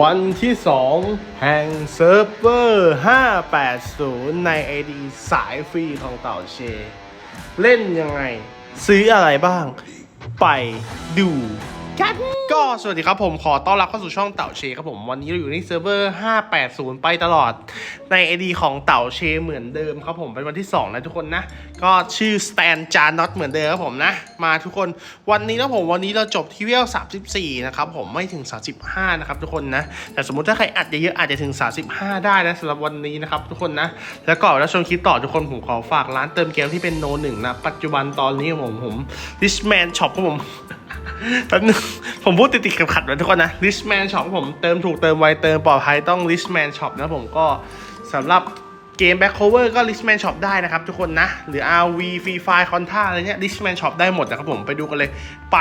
วันที่ 2 แห่งเซิร์ฟเวอร์ 580 ใน ID สายฟรีของเต่าเช เล่นยังไง ซื้ออะไรบ้าง ไปดู กัน ก็สวัสดีครับผมขอต้อนรับเข้าสู่ช่องเต่าเชครับผมวันนี้เราอยู่ในเซิร์ฟเวอร์ 580 ไปตลอดใน ID ของเต่าเชเหมือนเดิมครับผมเป็นวันที่ 2 นะทุกคนนะ ก็ชื่อ Stan j a n o t เหมือนเดิมครับผมนะ มาทุกคนวันนี้นะผมวันนี้เราจบที่เวล 34 นะครับผมไม่ถึง 35 นะครับทุกคนนะ แต่สมมุติถ้าใครอัดเยอะๆอาจจะถึง 35 ได้นะสำหรับวันนี้นะครับทุกคนนะ แล้วก่อนแล้วชมคลิปต่อทุกคนผมขอฝากร้านเติมเกมที่เป็นโนหนึ่งนะปัจจุบันตอนนี้ผมผม Richman Shop ครับผม แป๊บนึงผมพูดติดๆขัดๆไว้ทุกคนนะ Richman Shop ผมเติมถูกเติมไวเติมปลอดภัยต้อง Richman Shop นะผมก็สำหรับเกม Back Cover ก็ Richman Shop ได้นะครับทุกคนนะ หรือ RV Free Fire Contra อะไรเนี้ย Richman Shop ได้หมดนะครับผมไปดูกันเลยไป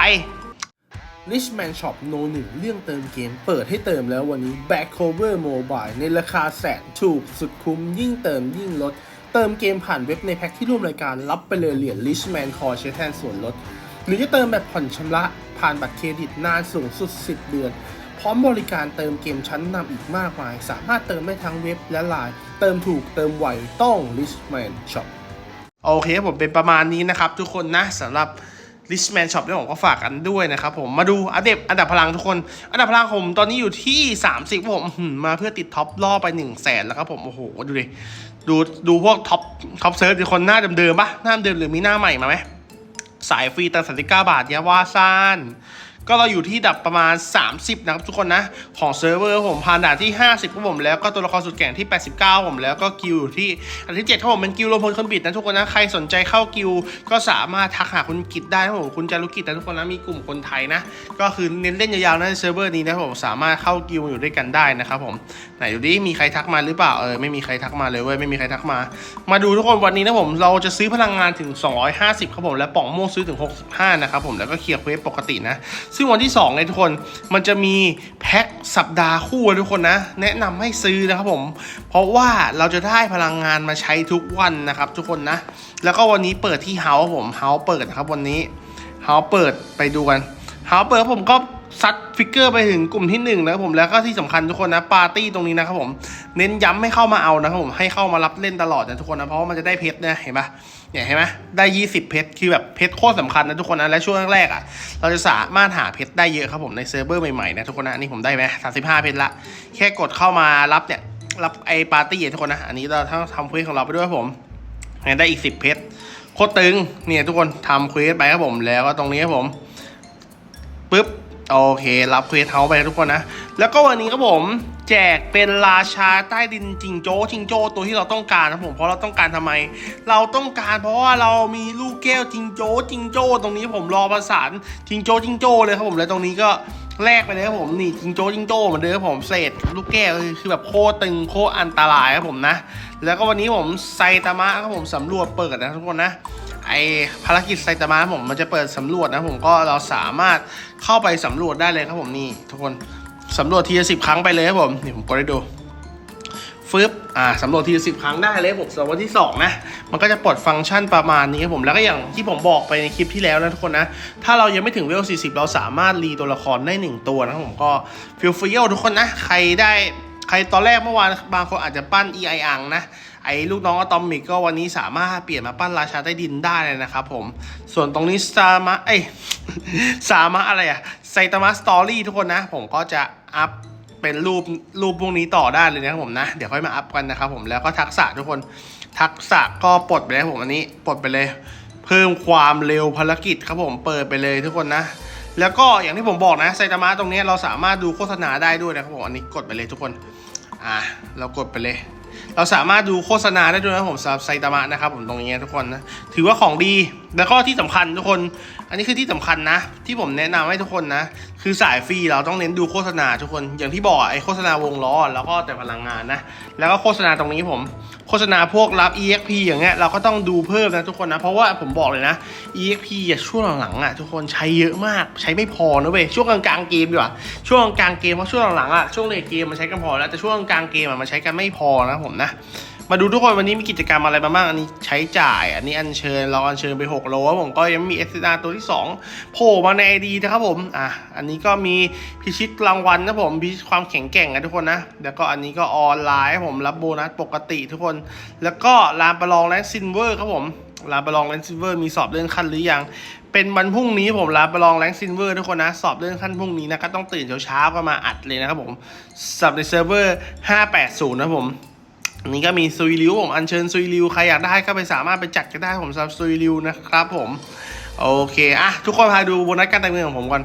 Richman Shop No 1เรื่องเติมเกมเปิดให้เติมแล้ววันนี้ Back Cover Mobile ในราคาแสนถูกสุดคุ้มยิ่งเติมยิ่งลด เติมเกมผ่านเว็บในแพ็คที่ร่วมรายการรับไปเลยเหรียญ Richman Core ใช้แทนส่วนลด หรือจะเติมแบบผ่อนชำระผ่านบัตรเครดิตนานสูงสุด 10 เดือน พร้อมบริการเติมเกมชั้นนำอีกมากมาย สามารถเติมได้ทั้งเว็บและไลน์เติมถูกเติมไวต้อง Richman Shop โอเคผมเป็นประมาณนี้นะครับ ทุกคนนะสำหรับ Richman Shop เนี่ผมก็ฝากกันด้วยนะครับผมมาดูอัปเดตอันดับพลังทุกคน อันดับพลังผมตอนนี้อยู่ที่ 30ครับผมอื้อหือมาเพื่อติดท็อปล่อไป1 0 0 0 0แสนแล้วครับผมโอ้โหดูดิดูดูพวกท็อปท็อปเซิร์ฟคนหน้าเดิมๆปะหน้าเดิมหรือมีหน้าใหม่มาไหม สายฟรีตั้งสันติก้าบาทยาวาซาน ก็เราอยู่ที่ดับประมาณ 30 นะครับทุกคนนะ ของเซิร์ฟเวอร์ผมผ่านด่านที่ 50ครับผมแล้วก็ตัวละครสุดแก่งที่ 89 ผมแล้วก็กิลอยู่ที่อันที่7ครับผมเป็นกิลรวมพลคนบิดนะทุกคนนะ ใครสนใจเข้ากิลก็สามารถทักหาคุณกิจได้ครับผมคุณจารุกิจนะทุกคนนะมีกลุ่มคนไทยนะ ก็คือเน้นเล่นยาวๆนะในเซิร์ฟเวอร์นี้นะครับผมสามารถเข้ากิลอยู่ด้วยกันได้นะครับผมไหนดูดิมีใครทักมาหรือเปล่าเออไม่มีใครทักมาเลยเว้ยไม่มีใครทักมา มาดูทุกคนวันนี้นะผมเราจะซื้อพลังงานถึง 250ครับผมและป่องม่วงซื้อถึง 65นะครับผมแล้วก็เคลียร์เควสปกตินะซึ่งวันที่2เนี่ยทุกคนมันจะมีแพ็คสัปดาห์คู่ทุกคนนะ แนะนำให้ซื้อนะครับผม เพราะว่าเราจะได้พลังงานมาใช้ทุกวันนะครับ ทุกคนนะ แล้วก็วันนี้เปิดที่เฮาส์ผมเฮาส์เปิดนะครับวันนี้เฮาส์เปิดไปดูกันเฮาส์เปิดผมก็ ซัดฟิกเกอร์ไปถึงกลุ่มที่1นะครับผมแล้วก็ที่สำคัญทุกคนนะปาร์ตี้ตรงนี้นะครับผมเน้นย้ำให้เข้ามาเอานะครับผมให้เข้ามารับเล่นตลอดนะทุกคนนะเพราะว่ามันจะได้เพชรนะเห็นปะเนี่ยเห็นไหมได้ 20 เพชรคือแบบเพชรโคตรสำคัญนะทุกคนนะและช่วงแรกๆอะเราจะสามารถหาเพชรได้เยอะครับผมในเซิร์ฟเวอร์ใหม่ๆนะทุกคนนะนนี้ผมได้ไหม35เพชรละแค่กดเข้ามารับเนี่ยรับไอปาร์ตี้ทุกคนนะอันนี้เราต้งทำเควสของเราไปด้วยครับผมเนี่ยได้อีก 10 เพชรโคตรตึงเนี่ยทุกคนทำเควสไปครับผมแล้วก็ตรงนี้ครับผมปึ๊บ โอเค รับเควสเฮาไปทุกคนนะ แล้วก็วันนี้ครับผมแจกเป็นราชาใต้ดินจิงโจ้จิงโจ้ตัวที่เราต้องการนะครับผมเพราะเราต้องการทำไม เราต้องการเพราะว่าเรามีลูกแก้วจิงโจ้จิงโจ้ตรงนี้ผมรอประสานจิงโจ้จิงโจ้เลยครับผมแล้วตรงนี้ก็แลกไปเลยครับผมนี่จิงโจ้จิงโจ้เหมือนเดิมครับผมเศษลูกแก้วคือแบบโคตรตึงโคตรอันตรายครับผมนะ แล้วก็วันนี้ผมไซตามะครับผมสำรวจเปิดนะทุกคนนะ ไอภารกิจไซตามะผมมันจะเปิดสำรวจนะผมก็เราสามารถเข้าไปสำรวจได้เลยครับผมนี่ทุกคนสำรวจทีละสิบครั้งไปเลยครับผมนี่ผมกดให้ดูฟึบอ่าสำรวจทีละสิบครั้งได้เลยผมสำหรับวันที่สองนะมันก็จะปลดฟังก์ชันประมาณนี้ครับผมแล้วก็อย่างที่ผมบอกไปในคลิปที่แล้วนะทุกคนนะถ้าเรายังไม่ถึงเวล 40 เราสามารถรีตัวละครได้หนึ่งตัวนะผมก็ฟิลฟิลทุกคนนะใครได้ ใครตอนแรกเมื่อวานบางคนอาจจะปั้น e i อังนะ ไอ้ลูกน้องอะตอมิกก็วันนี้สามารถเปลี่ยนมาปั้นราชาใต้ดินได้เลยนะครับผม ส่วนตรงนี้ซามะเอ้ยสามะอะไรอะไซตามะสตอรี่ทุกคนนะ ผมก็จะอัพเป็นรูปรูปพวกนี้ต่อได้เลยนะครับผมนะ เดี๋ยวค่อยมาอัพกันนะครับผมแล้วก็ทักษะทุกคนทักษะก็ปลดไปเลยผมอันนี้ปลดไปเลย เพิ่มความเร็วภารกิจครับผมเปิดไปเลยทุกคนนะแล้วก็อย่างที่ผมบอกนะไซตามะตรงนี้เราสามารถดูโฆษณาได้ด้วยนะครับผมอันนี้กดไปเลยทุกคน อะเรากดไปเลย เราสามารถดูโฆษณาได้ด้วยนะผมสำหรับไซตามะนะครับผมตรงนี้ทุกคนนะถือว่าของดีแล้วก็ที่สำคัญทุกคน อันนี้คือที่สำคัญนะ ที่ผมแนะนำให้ทุกคนนะ คือสายฟรีเราต้องเน้นดูโฆษณาทุกคน อย่างที่บอกไอโฆษณาวงล้อแล้วก็แต่พลังงานนะ แล้วก็โฆษณาตรงนี้ผม โฆษณาพวกรับ EXP อย่างเงี้ยเราก็ต้องดูเพิ่มนะทุกคนนะ เพราะว่าผมบอกเลยนะ EXP อะช่วงหลังๆอะทุกคนใช้เยอะมากใช้ไม่พอนะเว้ยช่วงกลางๆเกมดีกว่าช่วงกลางเกมเพราะช่วงหลังๆอะช่วงเลทเกมมันใช้กันพอแล้วแต่ช่วงกลางเกมอะมันใช้กันไม่พอนะผมนะ มาดูทุกคนวันนี้มีกิจกรรมอะไรมาบ้างอันนี้ใช้จ่าย อันนี้อัญเชิญเราอัญเชิญไป 6 โลครับผมก็ยังมี SDR ตัวที่2โผล่มาใน ID นะครับผมอะอันนี้ก็มีพิชิตรางวัลนะผมพิชิตความแข็งแกร่งนะทุกคนนะแล้วก็อันนี้ก็ออนไลน์ผมรับโบนัสปกติทุกคน แล้วก็ลานประลองแลนซินเวอร์ครับผมลานประลองแลนซินเวอร์มีสอบเลื่อนขั้นหรือยัง เป็นวันพรุ่งนี้ผมลานประลองแรงซินเวอร์ทุกคนนะ สอบเลื่อนขั้นพรุ่งนี้นะก็ต้องตื่นเช้าๆก็มาอัดเลยนะครับผมสับในเซิร์ฟเวอร์ 580 นะผม นนี้ก็มีซุยริวผมอัญเชิญซุยริวใครอยากได้ก็ไปสามารถไปจัดกันได้ผมสำหรับซุยริวนะครับผมโอเคอะทุกคนพาดูโบนัสการแต่งเงินของผมก่อน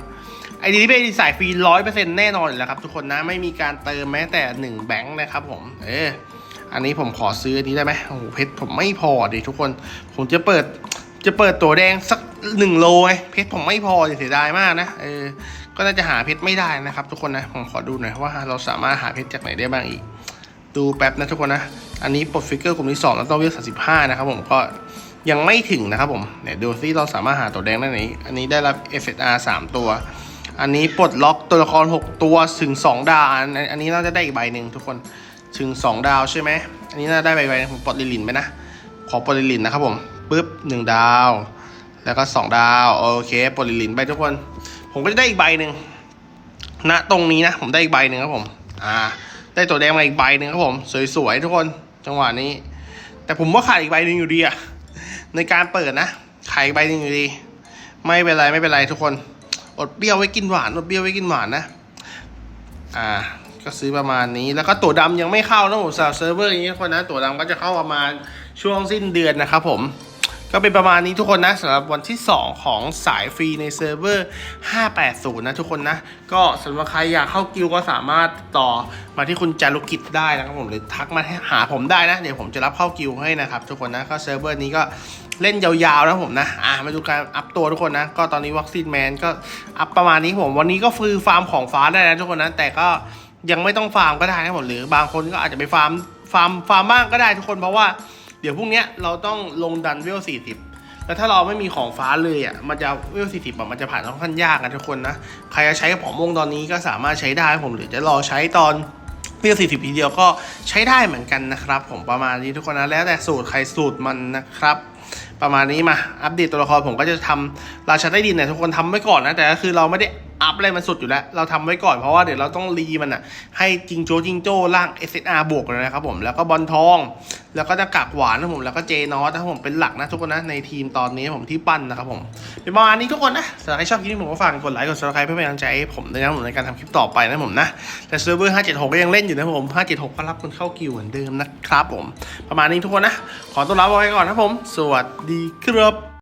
ไอดีนี้เป็นสายฟรีร้อยเปอร์เซ็นต์แน่นอนอยู่แล้วครับทุกคนนะไม่มีการเติมแม้แต่หนึ่งแบงค์นะครับผมเอออันนี้ผมขอซื้ออันนี้ได้ไหมโอ้โหเพชรผมไม่พอดิทุกคน ผมจะเปิดจะเปิดตัวแดงสักหนึ่งโลไงเพชรผมไม่พอดิเสียดายมากนะเออก็น่าจะหาเพชรไม่ได้นะครับ ทุกคนนะผมขอดูหน่อยว่าเราสามารถหาเพชรจากไหนได้บ้างอีก ดูแป๊บนะทุกคนนะ อันนี้ปลดฟิกเกอร์กลุ่มที่2แล้วต้องเวลสามสิบห้านะครับผมก็ยังไม่ถึงนะครับผมเนี่ยดูซิเราสามารถหาตัวแดงได้ไหนอันนี้ได้รับ FSR 3 ตัว อันนี้ปลดล็อกตัวละคร 6 ตัวถึง 2 ดาวอันนี้น่าจะได้อีกใบหนึ่งทุกคนถึง 2 ดาวใช่ไหมอันนี้น่าได้ใบใบหนึ่งผมปลดลิลินไปนะขอปลดลิลินนะครับผมปุ๊บ1 ดาว แล้วก็ 2 ดาวโอเคปลดลิลินไปทุกคน ผมก็จะได้อีกใบหนึ่งณตรงนี้นะผมได้อีกใบหนึ่งครับผมอ่า ได้ตัวแดงมาอีกใบหนึ่งครับผม สวยๆทุกคนจังหวะนี้ แต่ผมว่าขาดอีกใบหนึ่งอยู่ดีอะในการเปิดนะขาดอีกใบหนึ่งอยู่ดี ไม่เป็นไรไม่เป็นไรทุกคน อดเปรี้ยวไว้กินหวานอดเปรี้ยวไว้กินหวานนะอ่าก็ซื้อประมาณนี้แล้วก็ตัวดำยังไม่เข้านะผมสำหรับเซิร์ฟเวอร์อย่างนี้ทุกคนนะ ตัวดำก็จะเข้าประมาณช่วงสิ้นเดือนนะครับผม ก็เป็นประมาณนี้ทุกคนนะสำหรับวันที่ 2 ของสายฟรีในเซิร์ฟเวอร์ 580 นะทุกคนนะ ก็สำหรับใครอยากเข้ากิลก็สามารถต่อมาที่คุณจารุกิจได้นะครับผมหรือทักมาหาผมได้นะ เดี๋ยวผมจะรับเข้ากิลให้นะครับทุกคนนะก็เซิร์ฟเวอร์นี้ก็เล่นยาวๆนะผมนะอ่ามาดูการอัพตัวทุกคนนะ ก็ตอนนี้วัคซีนแมนก็อัพประมาณนี้ผมวันนี้ก็ฟือฟาร์มของฟ้าได้นะทุกคนนะแต่ก็ยังไม่ต้องฟาร์มก็ได้นะผมหรือบางคนก็อาจจะไปฟาร์มฟาร์มฟาร์มบ้างก็ได้ทุกคนเพราะว่า ดี๋ยวพรุ่งนี้เราต้องลงดันเวล 40 แล้วถ้าเราไม่มีของฟ้าเลยอะ มันจะเวลสี่สิบมันจะผ่านค่อนข้างยากนะทุกคนนะ ใครจะใช้กระป๋องม่วงตอนนี้ก็สามารถใช้ได้ผมหรือจะรอใช้ตอนเวลสี่สิบทีเดียวก็ใช้ได้เหมือนกันนะครับ ผมประมาณนี้ทุกคนนะแล้วแต่สูตรใครสูตรมันนะครับ ประมาณนี้มาอัปเดตตัวละครผมก็จะทำราชาใต้ดินเนี่ยทุกคนทำไว้ก่อนนะแต่ก็คือเราไม่ได้ อัพอะไรมันสุดอยู่แล้ว เราทำไว้ก่อนเพราะว่าเดี๋ยวเราต้องรีมันอะ ให้จิงโจ้จิงโจ้ล่าง SSR บวกเลยนะครับผม แล้วก็บอลทอง แล้วก็หน้ากากหวานนะผม แล้วก็เจนอสนะผม เป็นหลักนะทุกคนนะ ในทีมตอนนี้ผมที่ปั้นนะครับผม เป็นประมาณนี้ทุกคนนะสำหรับใครชอบคลิปนี้ผมก็ฝากกดไลค์ กด subscribe เพื่อเป็นกำลังใจให้ผมด้วยนะผมในการทำคลิปต่อไปนะผมนะ แต่เซิร์ฟเวอร์ 576 ก็ยังเล่นอยู่นะผม 576 ก็รับคนเข้ากิวเหมือนเดิมนะครับผม ประมาณนี้ทุกคนนะ ขอตัวลาไปก่อนนะผม สวัสดีครับ